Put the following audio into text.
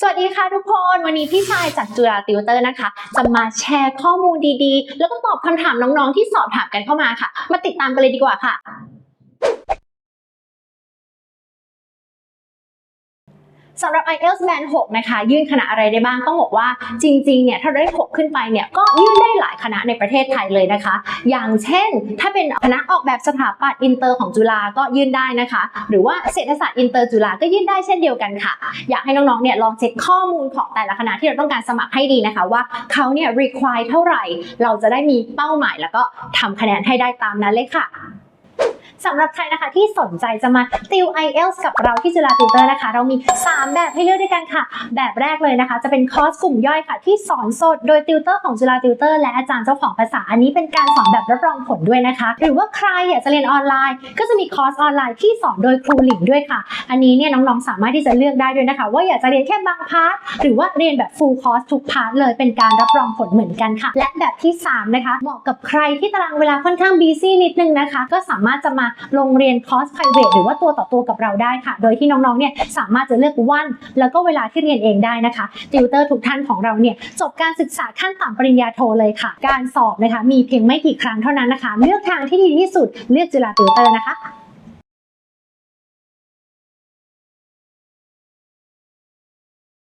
สวัสดีค่ะทุกคน วันนี้พี่ชายจากจุฬาติวเตอร์นะคะ จะมาแชร์ข้อมูลดีๆ แล้วก็ตอบคำถามน้องๆที่สอบถามกันเข้ามาค่ะ มาติดตามกันเลยดีกว่าค่ะ สำหรับ IELTS Band 6 นะคะ ยื่นคณะอะไรได้บ้างต้องบอกว่าจริงๆเนี่ยถ้าได้ 6 ขึ้นไปเนี่ยก็ยื่นได้หลายคณะในประเทศไทยเลยนะคะ อย่างเช่น ถ้าเป็นคณะออกแบบสถาปัตย์อินเตอร์ของจุฬาก็ยื่นได้นะคะ หรือว่าเศรษฐศาสตร์อินเตอร์จุฬาก็ยื่นได้เช่นเดียวกันค่ะ อยากให้น้องๆเนี่ยลองเช็คข้อมูลของแต่ละคณะที่เราต้องการสมัครให้ดีนะคะว่าเขาเนี่ย require เท่าไหร่ เราจะได้มีเป้าหมาย แล้วก็ทำคะแนนให้ได้ตามนั้นเลยค่ะ สำหรับใครนะคะที่สนใจจะมาติว IELTS กับเราที่จุฬาติวเตอร์นะคะ เรามี 3 แบบให้เลือกด้วยกันค่ะ แบบแรกเลยนะคะ จะเป็นคอร์สกลุ่มย่อยค่ะ ที่สอนสดโดยติวเตอร์ของจุฬาติวเตอร์และอาจารย์เจ้าของภาษาอันนี้เป็นการสอนแบบรับรองผลด้วยนะคะ หรือว่าใครอยากจะเรียนออนไลน์ ก็จะมีคอร์สออนไลน์ที่สอนโดยครูหลิงด้วยค่ะ อันนี้เนี่ยน้องๆสามารถที่จะเลือกได้ด้วยนะคะ ว่าอยากจะเรียนแค่บางพาร์ทหรือว่าเรียนแบบ full course ทุกพาร์ทเลยเป็นการรับรองผลเหมือนกันค่ะ และแบบที่ 3 นะคะเหมาะกับใครที่ตารางเวลาค่อนข้าง busy นิดนึงนะคะ ก็สามารถจะมาลงเรียนคอร์ส private หรือว่าตัวต่อตัวกับเราได้ค่ะ โดยที่น้องๆเนี่ยสามารถจะเลือกวันแล้วก็เวลาที่เรียนเองได้นะคะติวเตอร์ทุกท่านของเราเนี่ยจบการศึกษาขั้นต่ำปริญญาโทเลยค่ะ การสอบนะคะมีเพียงไม่กี่ครั้งเท่านั้นนะคะ เลือกทางที่ดีที่สุดเลือกจุฬาติวเตอร์นะคะ